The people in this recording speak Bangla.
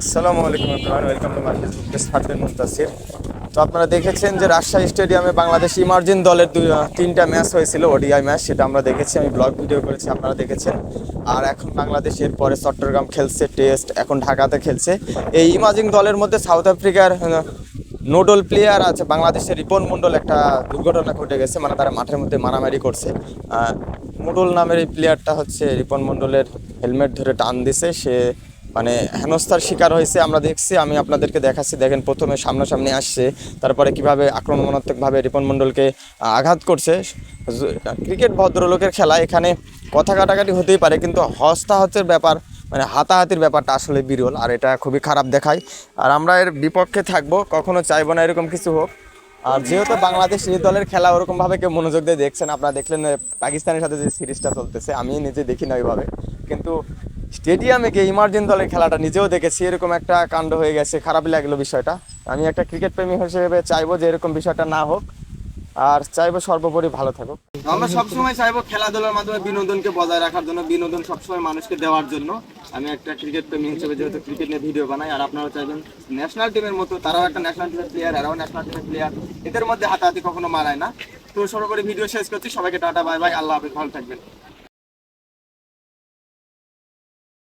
আসসালামু আলাইকুম everyone, welcome to my Facebook page Fardin Muntasir. তো আপনারা দেখেছেন যে রাজশাহী স্টেডিয়ামে বাংলাদেশ ইমার্জিন দলের দুই তিনটা ম্যাচ হয়েছিল, ওডিআই ম্যাচ, সেটা আমরা দেখেছি, আমি ব্লগ ভিডিও করেছি, আপনারা দেখেছেন। আর এখন বাংলাদেশের পরে চট্টগ্রাম খেলছে, টেস্ট, এখন ঢাকাতে খেলছে। এই ইমার্জিং দলের মধ্যে সাউথ আফ্রিকার নোডল প্লেয়ার আছে, বাংলাদেশের রিপন মণ্ডল, একটা দুর্ঘটনা ঘটে গেছে মানে তারা মাঠের মধ্যে মারামারি করছে। মোডল নামের এই প্লেয়ারটা হচ্ছে রিপন মণ্ডলের হেলমেট ধরে টান দিছে, সে মানে হেনস্থার শিকার হয়েছে, আমরা দেখছি, আমি আপনাদেরকে দেখাচ্ছি, দেখেন প্রথমে সামনাসামনি আসছে, তারপরে কীভাবে আক্রমণাত্মকভাবে রিপন মণ্ডলকে আঘাত করছে। ক্রিকেট ভদ্রলোকের খেলা, এখানে কথা কাটাকাটি হতেই পারে, কিন্তু হস্তাহতের ব্যাপার মানে হাতাহাতির ব্যাপারটা আসলে বিরল, আর এটা খুবই খারাপ দেখায়। আর আমরা এর বিপক্ষে থাকব, কখনো চাইব না এরকম কিছু হোক। আর যেহেতু বাংলাদেশ এই দলের খেলা ওরকমভাবে কেউ মনোযোগ দিয়ে দেখছেন আপনারা দেখলেন পাকিস্তানের সাথে যে সিরিজটা চলতেছে, আমি নিজে দেখি না ওইভাবে। কিন্তু স্টেডিয়ামে গিয়ে ইমার্জেন্ট দলের খেলাটা নিজেও দেখেছি, এরকম একটা কাণ্ড হয়ে গেছে, খারাপ লাগল বিষয়টা। আমি একটা ক্রিকেট প্রেমী হিসেবে চাইব যে এরকম বিষয়টা না হোক, আর চাইব সর্বোপরি ভালো থাকুক। আমরা সবসময় চাইব খেলাধুলার মাধ্যমে বিনোদনকে বজায় রাখার জন্য, বিনোদন সবসময় মানুষকে দেওয়ার জন্য। আমি একটা ক্রিকেট প্রেমী হিসেবে যেহেতু ক্রিকেট নিয়ে ভিডিও বানাই, আর আপনারা চাইবেন ন্যাশনাল টিমের মতো, তারাও একটা ন্যাশনাল টিমের প্লেয়ার এরাও ন্যাশনাল টিমের প্লেয়ার এদের মধ্যে হাতাহাতি কখনো মারায় না। তো সর্বোপরি ভিডিও শেষ করছি, সবাইকে টাটা বাই বাই আল্লাহ হাফিজ, ভালো থাকবেন।